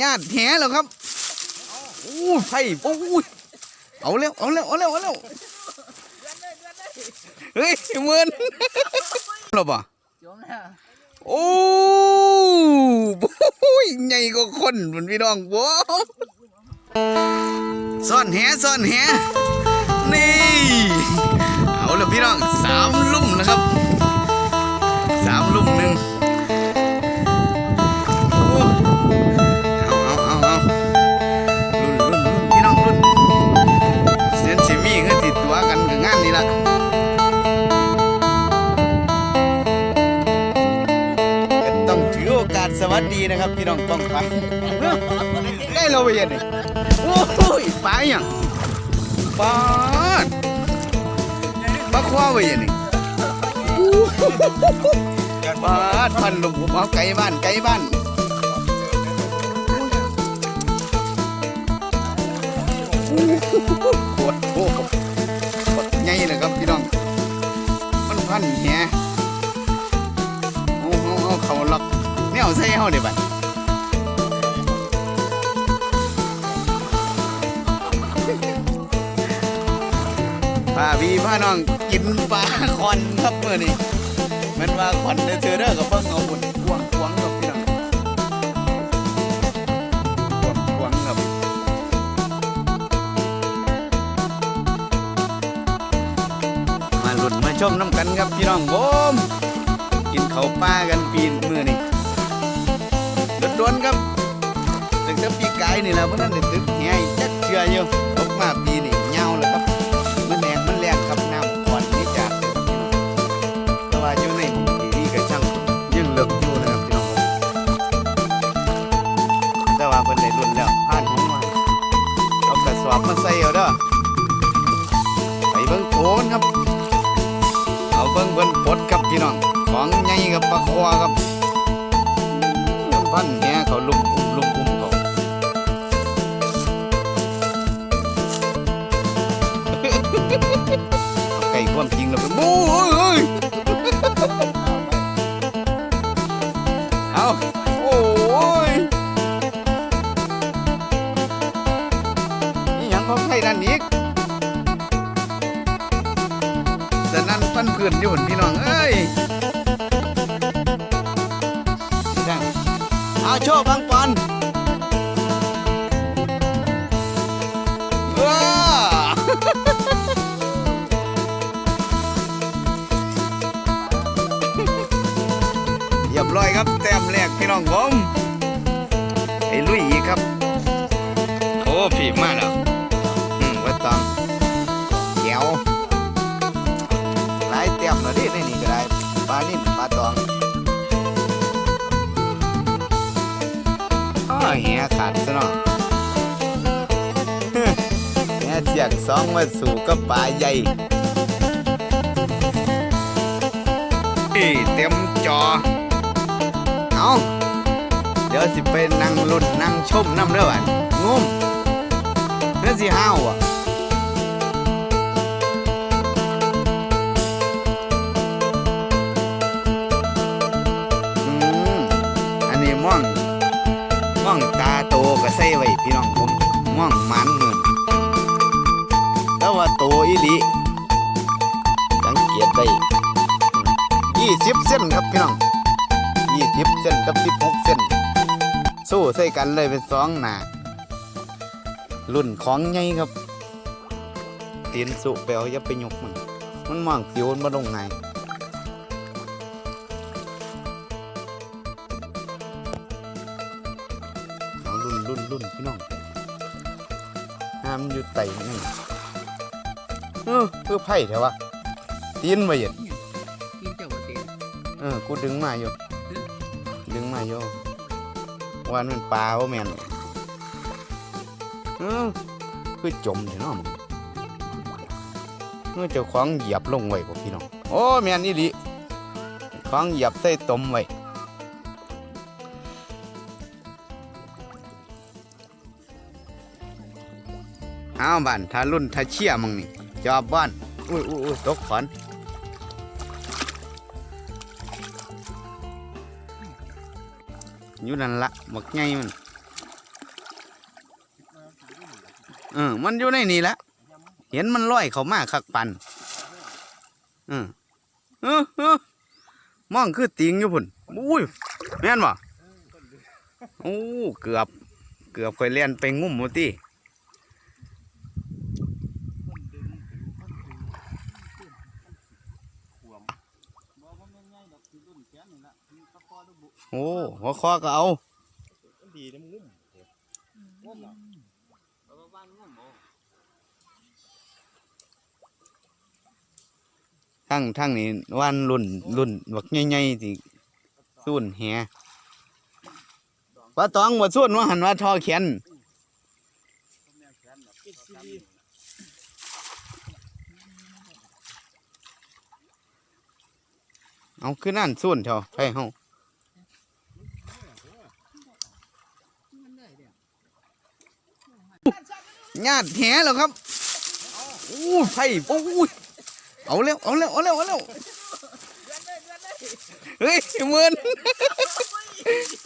ญาติแหแล้วครับโอ้ไผ่โอ้ยเอาเร็วเอาเร็วเอาเร็วเอาเร็วเฮ้ยเหมือนหรอปะโอ้โหใหญ่กว่าคนเหมือนพี่น้องว้าวซ่อนแหซ่อนแหนี่เอาละพี่น้องสามาสสวัสดีนะครับพี่น้องต้องไปได้เราไปเย็นนี่โอ้ยไปยังปาดปลาคว้าไว้อยังนี่ปลาพันลมเอาไก่บ้านไก่บ้านปวดโอ้าเดี๋ยบัดพาพี่พาน้องกินปลาคอนครับเมื่อนี้มันว่าคอนเด้อเธอเด้อกับเพิ่งเอาบุญกวงกวงครับพี่น้องกวงกวงครับมาหลุดมาชมน้ำกันครับพี่น้องผมกินเขาวปลากัน นี่แหละเพราะนั้นได้ตึกแห่จักเชื่ออยู่ตกมาปีนี่เงาเลยครับมันแรงมันแรงครับน้ำก่อนนี่จากพี่น้องแต่ว่าอยู่ในทีนี้ก็ช่างยังเลิกอยู่นะครับพี่น้องแต่ว่าเพิ่นได้รุ่นแล้วผ่านผมมาเอากระสอบมาใส่เอาเด้อไปเบิ่งโขนครับ เอาเบิ่งเบิ่นปดครับพี่น้องของใหญ่กับปลาคอครับพันแหเขาลุม ความจริงแล้วไปบู๊เอ้ยเอาโอ้ยนี่ยังของใครนั่นอีกแต่นั่นฟันเพื่อนอยู่เหั่นพี่น้องเอ้ยจังเอาโชว์บางปอน รียบร้อยครับ แต้มแรกพี่น้องผมไอ้ลุยอีกครับ โอ้ผีมากแล้วอืมไว่าตองเขียวหลายแต้มแล้วดิในนี่ก็ได้ปลานิ่มปลาตองอ้อเหียขาดซะเนาะแห่เสียกสองมาสู่กับปลาใหญ่นี่เต็มจอ เอาเดี๋ยวสิไปนั่งรุ่นนั่งชมน้ำเด้อบัดงุ่มเนื้อสิห้าวอะอืมอันนี้ม่องม่องตาโตก็ใส่ไว้พี่น้องผมม่องมันเงินแต่ว่าโตอีหลีสังเกตได้ยี่สิบเส้นครับพี่น้อง สิบเส้นกับสิบหกเส้น สู้ใส่กันเลยเป็นสองหนารุ่นของใหญ่ครับตีนสุไปเอาอย่าไปยกมัน มันมองผิวมันมาลงไงเอารุ่นรุ่นรุ่นพี่น้องห้ามอยู่ไต่นี่เออคือไผ่แถววะตีนมาเห็นกินเจ้าบ่เต็มเออ กูดึงมาอยู่ ดึงมาอยู่วันมันปลาว่าแมนเออคือจมเถอะเนาะมึงเมื่อเจ้าของเหยียบลงไว้พวกพี่น้อง โอ้แมนนี่ลิของเหยียบใส่ตมไว้เอาบ้านถ้ารุ่นถ้าเชี่ยมึงนี่ จอบบ้าน อุ้ยอุ้ยอุ้ยตกขอน อยู่นั่นละหมักไงมันเออมันอยู่ในนี่ละเห็นมันลอยเขามากคักปันเออเออเออมองคือติงอยู่พุ่นอุ้ยแม่นบ่โอ้เกือบ เกือบเคยเล่นไปงุ่มมตี้ หมดติโอ้หัวคอก็เอาดีน้ำงุ่มทั้งทั้งนี้วันรุ่นรุ่นบักใหญ่ๆที่ส่วนแหว่าตองว่าส่วนว่าหันว่าทอแขน เอาคือนั่นส่วนเถอะไปเฮามันได้เดี๋ยวญาติแหแล้วครับอู้ไผ่โอ้ยเอาเร็วเอาเร็วเอาเร็วเอาเร็วเฮ้ยเหมือน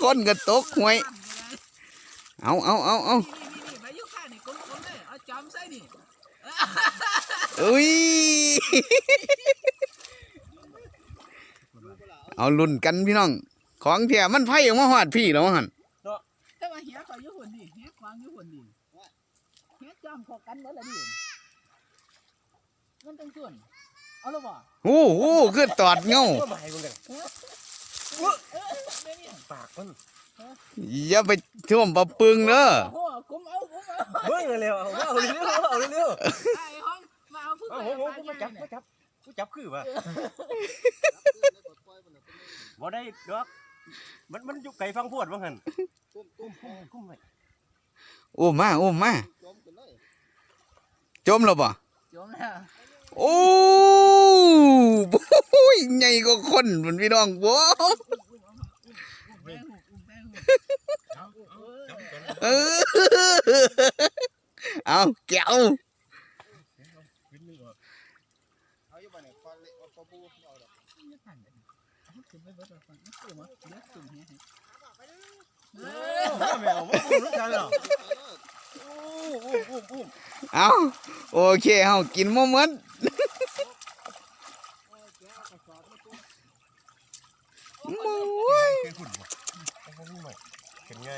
คนกระตกหวย เอาเอาเอาเอาเลยเอาจอมใส่นี่อุ้ย เอาลุ่นกันพี่น้อง ของเถี่ยมันไพ่ออกมาหอดพี่แล้วหันแต่ว่าเหี้ยเขาอยู่หุ่นดิเหี้ยควางอยู่หุ่นดิเหี้ยจอมเขากันหมดแล้วดิมันต้องส่วนเอาและบ่โอ้โหคือตอดเงาก็มาให้มึงกันเออเดี๋ยวนี้ปากมันอย่าไปท่วมปะปึงเด้อโอ้โหกุมเอากุมเอาเฮ้ยเร็วๆเอาเอาเร็วๆเอาเร็วไอ้ห้องมาเอาผู้ๆเอาใหญ่โอ้โหปลากูใหญ่มาจับเนี่มายจับกูจับคือป่ะ บ่ได้ดอกมันมันอยู่ไกลฟังพวดว่างั้นกุ้มกุ้มกุ้มไว้อุ้มมาอุ้มมาจมแล้วป่ะจมแล้วโอ้โหใหญ่กว่าคนเหมือนพี่น้องโว้อุ้มแป้งหูอุ้มแป้งหูเอาเอาจับกันเออเอาแก้วขึ้นนึงก่อนไม่ทันเลยเอา ขึ้นไปเบิดแล้วฟังเอาขึ้นมาเดี๋ยวขึ้นเหี้ยให้เออเอาแมวมาอุ้มรู้กันเหรออุ้มอุ้มอุ้มอุ้มเอาโอเคเฮากินบ่เหมือนโอ้ยเป็นหุ่นบ่เอาพวกนี้ใหม่เป็นไง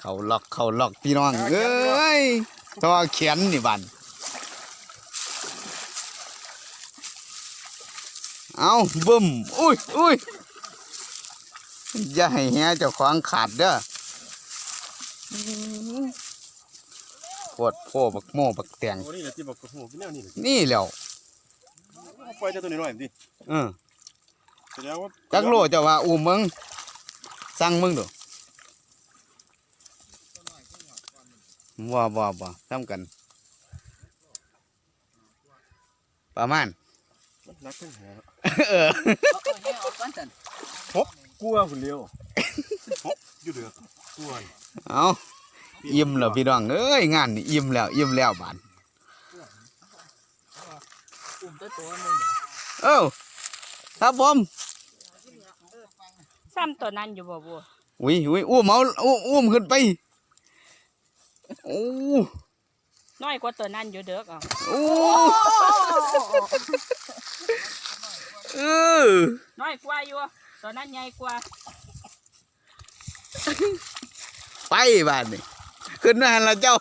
เขาล็อกเขาล็อกพี่น้องเอ้ยตัวเขียนนี่บัน เอาบึ้มอุ้ยอุ้ยอย่าให้แหเจ้าของขาดเด้อปวดโพบักโม่บักแตงโอ้นี่แหละที่บอกกับหัวพี่แนวนี่แหละนี่แหล้วเอาปล่อยแต่ตัวนี้หน่อยดิเออแสดงว่าจักโลเจ้าว่าอูมึงสั่งมึงดูว่าว่าว่าทำกัน ประมาณมันนักขึ้นหัวเออเอา เอาเนี่ยเอาก้อนสันกลัวหุ่นเร็วฮบอยู่เดือดกลัวเอาอิ่มแล้วพี่น้องเอ้ยงานนี่อิ่มแล้วอิ่มแล้วบานอุ้มตัวตัวนึงเอ้าครับผมซ้ำตัวนั้นอยู่บ่บัวอุ้ยอุ้ยอุ้มเอาอุ้มอุ้มขึ้นไปโอ้น้อยกว่าตัวนั้นอยู่เด้ออะโอ้ เออน้อยกว่าอยู่ตัวนั้นใหญ่กว่าไปบ้านนี่ขึ้นมาหันละเจ้า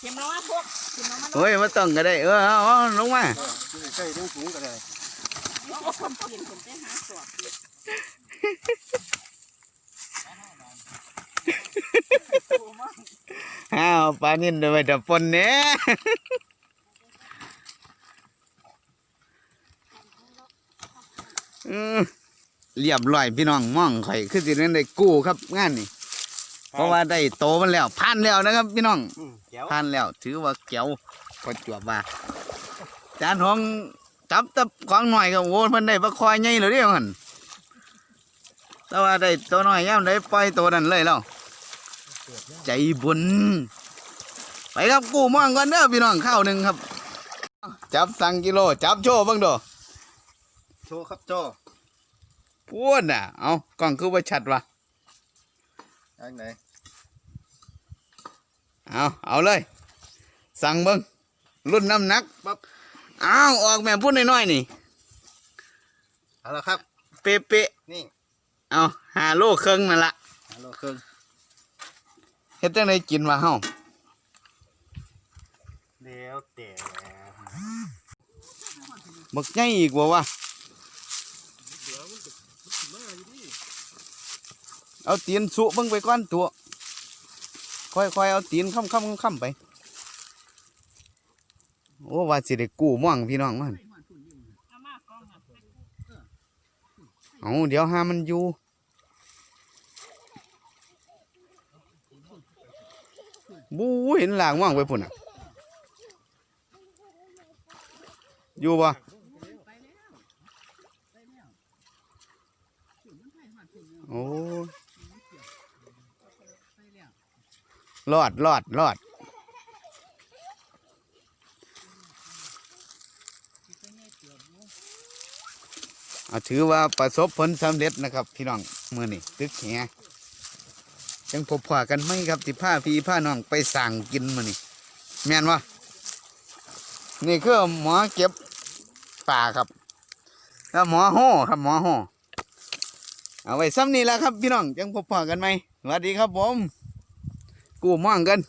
เข็มลงมาพวกเข็มลงมาโอ้ยมาต้องก็ได้เออเอาเอาลงมาใกล้ต้องสูงกันเลยเอาคนเปลี่ยนคนไปหาสอบอ้าวปลานินเดินไปดับปนเนี้ยอืม เรียบร้อยพี่น้องมองข่อยคือสินั้นได้กู้ครับงานนี่เพราะว่าได้โตมันแล้วผ่านแล้วนะครับ พี่น้องแก้วผ่านแล้ว ถือว่าเก๋วพอจวบว่าจานของจับตับของหน่อยก็โว้มันได้ปลาคอยใหญ่เลยเดียวมันแต่ว่าได้ตัวน้อยย่ำได้ปล่อยตัวนั้นเลยแล้วใจบุญไปครับกู้ม่องก่อนเด้อพี่น้องข้าวหนึ่งครับ จับสังกิโล จับโชว์เบ้างดู โชว์ครับโจพูดน่ะ เอากล้องคือว่าชัดวะอันไหนเอาเอาเลย สั่งเบิ้งรุ่นน้ำหนักปั๊บอ้าวออกแม่พูดน้อยๆนี่ เอาละครับ เป๊ะนี่ๆเอาหาโลครึ่งนั่นละฮัลโหลเครื่องเฮ็ดจังไดกินวะเฮาแล้วแต่ บักใหญ่อีกบ่วะ เอาตีนสุเบิ่งไปก่อนตัว ค่อยๆเอาตีนค่ำๆค่ำๆไป โอ้ว่าสิได้กู้ม่วงพี่น้องมันเอามากล้องเดี๋ยวหามันอยู่บูเห็นหลางม่วงไปพุ่นอะ อยู่บ่ไปแล้วไปแล้วฝุ่นมันไผ่หอดฝุ่นอยู่ โอ้ ไปแล้ว รอดรอดรอดเอาถือว่าประสบผลสำเร็จนะครับพี่น้องมือนี่ตึกแหจังพบพอกันไหมครับที่ผ้าพี่ผ้าน้องไปสั่งกินมือนี่แม่นวะนี่คือหมอเก็บป่าครับ แล้วหมอโห่ครับหมอโห่เอาไว้ซ้ำนี่แหละครับพี่น้องจังพบพอกันไหมสวัสดีครับผม กูม่องกัน